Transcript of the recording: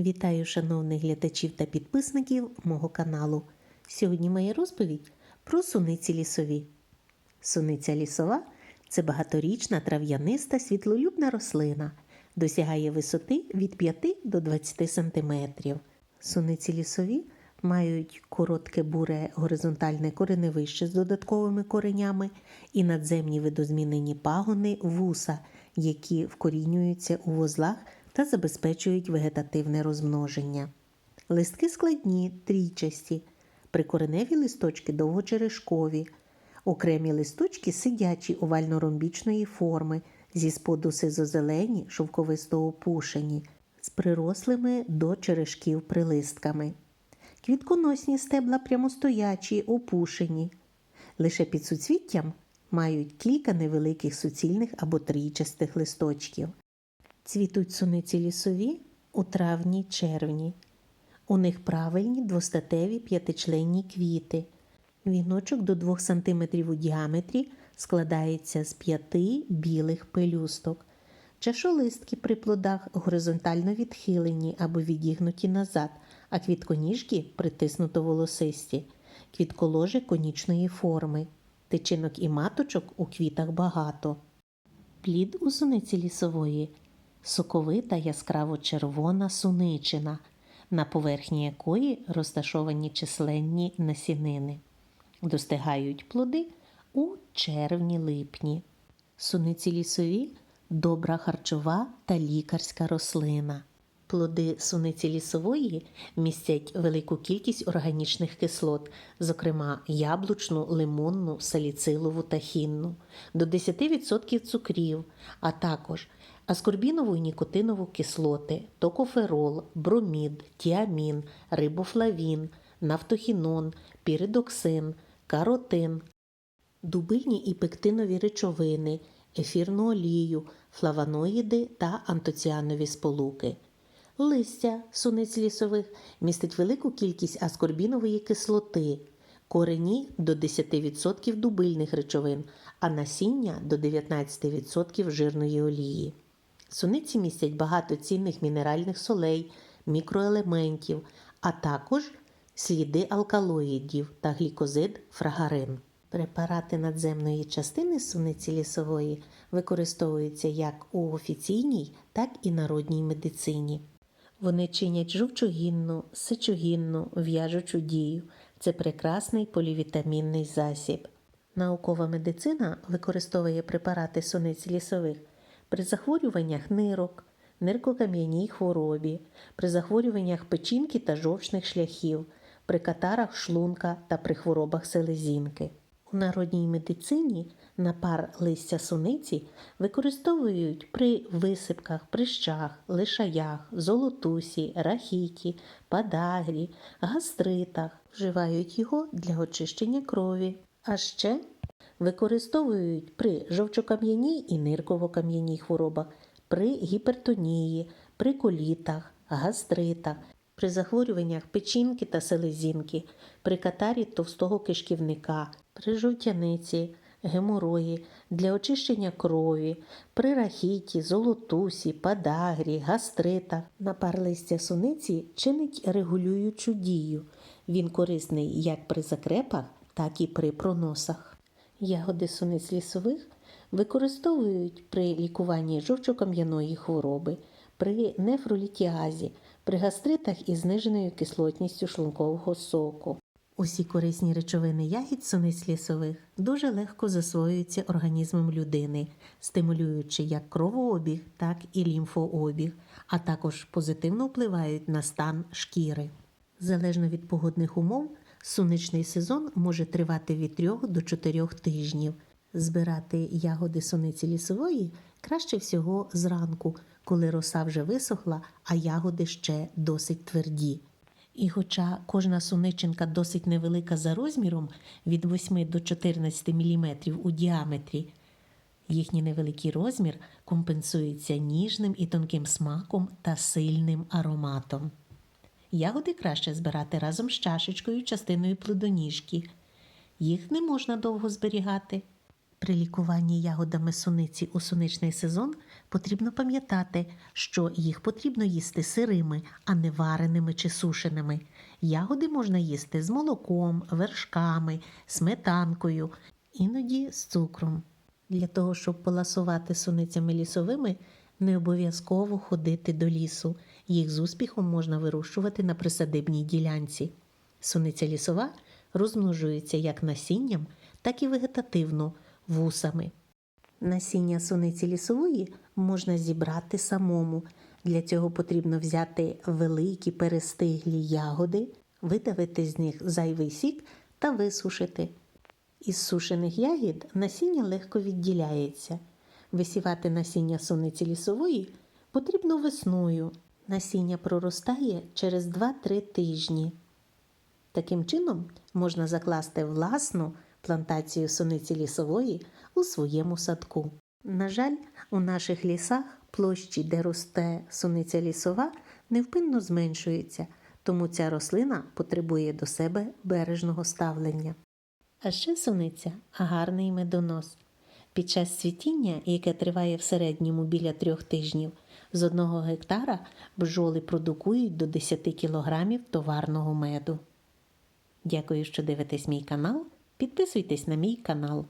Вітаю шановних глядачів та підписників мого каналу. Сьогодні моя розповідь про суниці лісові. Суниця лісова це багаторічна трав'яниста світлолюбна рослина, досягає висоти від 5 до 20 см. Суниці лісові мають коротке буре горизонтальне кореневище з додатковими коренями і надземні видозмінені пагони вуса, які вкорінюються у вузлах та забезпечують вегетативне розмноження. Листки складні, трійчасті, прикореневі листочки довгочерешкові, окремі листочки сидячі овально-ромбічної форми, зі споду сизозелені, шовковисто опушені, з прирослими до черешків прилистками. Квітконосні стебла прямостоячі, опушені. Лише під суцвіттям мають кілька невеликих суцільних або трійчастих листочків. Цвітуть суниці лісові у травні-червні. У них правильні двостатеві п'ятичленні квіти. Віночок до 2 см у діаметрі складається з п'яти білих пелюсток. Чашолистки при плодах горизонтально відхилені або відігнуті назад, а квітконіжки притиснуто волосисті, квітколожі конічної форми. Тичинок і маточок у квітах багато. Плід у суниці лісової соковита яскраво червона суничина, на поверхні якої розташовані численні насінини. Достигають плоди у червні-липні. Суниці лісові добра харчова та лікарська рослина. Плоди суниці лісової містять велику кількість органічних кислот, зокрема яблучну, лимонну, саліцилову та хінну, до 10% цукрів, а також аскорбінову нікотинову кислоти, токоферол, бромід, тіамін, рибофлавін, нафтохінон, піридоксин, каротин, дубильні і пектинові речовини, ефірну олію, флавоноїди та антоціанові сполуки. Листя суниць лісових містить велику кількість аскорбінової кислоти, корені до 10% дубильних речовин, а насіння до 19% жирної олії. Суниці містять багато цінних мінеральних солей, мікроелементів, а також сліди алкалоїдів та глікозид фрагарин. Препарати надземної частини суниці лісової використовуються як у офіційній, так і народній медицині. Вони чинять жовчогінну, сечогінну, в'яжучу дію. Це прекрасний полівітамінний засіб. Наукова медицина використовує препарати суниць лісових при захворюваннях нирок, ниркокам'яній хворобі, при захворюваннях печінки та жовчних шляхів, при катарах шлунка та при хворобах селезінки. У народній медицині напар листя суниці використовують при висипках, прищах, лишаях, золотусі, рахіті, падагрі, гастритах. Вживають його для очищення крові. А ще використовують при жовчокам'яній і нирково-кам'яній хворобах, при гіпертонії, при колітах, гастритах, при захворюваннях печінки та селезінки, при катарі товстого кишківника, при жовтяниці, геморої, для очищення крові, при рахіті, золотусі, падагрі, гастритах. Напар листя суниці чинить регулюючу дію. Він корисний як при закрепах, так і при проносах. Ягоди суниць лісових використовують при лікуванні жовчокам'яної хвороби, при нефролітіазі, при гастритах із зниженою кислотністю шлункового соку. Усі корисні речовини ягід суниць лісових дуже легко засвоюються організмом людини, стимулюючи як кровообіг, так і лімфообіг, а також позитивно впливають на стан шкіри. Залежно від погодних умов, суничний сезон може тривати від 3 до 4 тижнів. Збирати ягоди суниці лісової краще всього зранку, коли роса вже висохла, а ягоди ще досить тверді. І хоча кожна суничинка досить невелика за розміром від 8 до 14 мм у діаметрі, їхній невеликий розмір компенсується ніжним і тонким смаком та сильним ароматом. Ягоди краще збирати разом з чашечкою частиною плодоніжки. Їх не можна довго зберігати. При лікуванні ягодами суниці у суничний сезон потрібно пам'ятати, що їх потрібно їсти сирими, а не вареними чи сушеними. Ягоди можна їсти з молоком, вершками, сметанкою, іноді з цукром. Для того, щоб поласувати суницями лісовими, не обов'язково ходити до лісу. Їх з успіхом можна вирощувати на присадибній ділянці. Суниця лісова розмножується як насінням, так і вегетативно вусами. Насіння суниці лісової можна зібрати самому. Для цього потрібно взяти великі перестиглі ягоди, видавити з них зайвий сік та висушити. Із сушених ягід насіння легко відділяється. Висівати насіння суниці лісової потрібно весною. Насіння проростає через 2-3 тижні. Таким чином можна закласти власну плантацію суниці лісової у своєму садку. На жаль, у наших лісах площі, де росте суниця лісова, невпинно зменшуються, тому ця рослина потребує до себе бережного ставлення. А ще суниця гарний медонос. Під час цвітіння, яке триває в середньому біля трьох тижнів, з одного гектара бджоли продукують до 10 кг товарного меду. Дякую, що дивитесь мій канал. Підписуйтесь на мій канал.